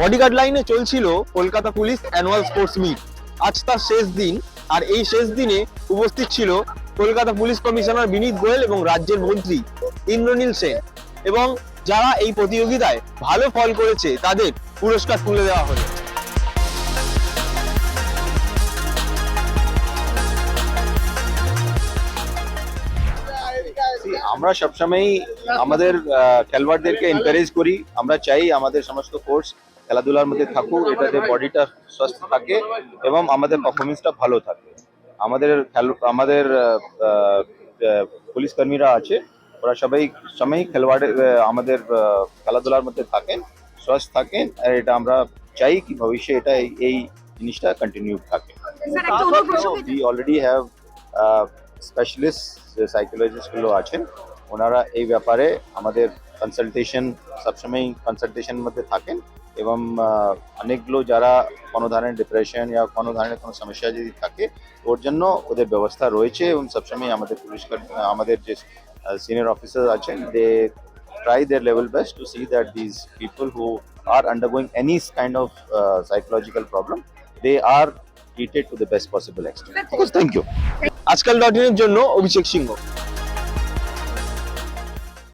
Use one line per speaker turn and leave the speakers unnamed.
Bodyguard লাইনে চলছিল Kolkata police annual sports meet আজ তার শেষ দিন, আর এই শেষ দিনে উপস্থিত ছিল কলকাতা পুলিশ কমিশনার বিনীত গোয়েল এবং রাজ্যের মন্ত্রী ইন্দ্রনীল সেন। এবং যারা এই প্রতিযোগিতায় ভালো ফল করেছে, তাদের পুরস্কার তুলে দেওয়া হলো।
আমরা সবসময়ই আমাদের খেলোয়াড়দেরকে এনকারেজ করি। আমরা চাই আমাদের সমস্ত কোর্স খেলাধুলার মধ্যে থাকুক এটাতে বডিটা সুস্থ থাকে এবং আমাদের পারফরমেন্সটা ভালো থাকে। আমাদের খেল- আমাদের পুলিশ কর্মীরা আছে ওরা সবাই সময় খেলোয়াড় আহ, আমাদের খেলাধুলার মধ্যে থাকেন সুস্থ থাকেন আর এটা আমরা চাই কি ভবিষ্যে এটা এই- জিনিসটা কন্টিনিউ থাকে।
স্যার একটা অন্য প্রসঙ্গে
we already have uh, specialists যে সাইকোলজিস্টগুলো আছেন ওনারা এই ব্যাপারে আমাদের কনসালটেশন সবসময় কনসালটেশন মধ্যে থাকেন এবং অনেকগুলো যারা কোনো ধরনের ডিপ্রেশন বা কোনো ধরনের কোনো সমস্যা যদি থাকে ওর জন্য ওদের ব্যবস্থা রয়েছে এবং সবসময় আমাদের পুলিশ আমাদের যে সিনিয়র অফিসার আছেন they try their level best to see that these people who are undergoing any kind of uh, psychological problem they are treated to the best possible extent. Of course, thank you.
আজকাল dot ইনের জন্য অভিষেক সিংহ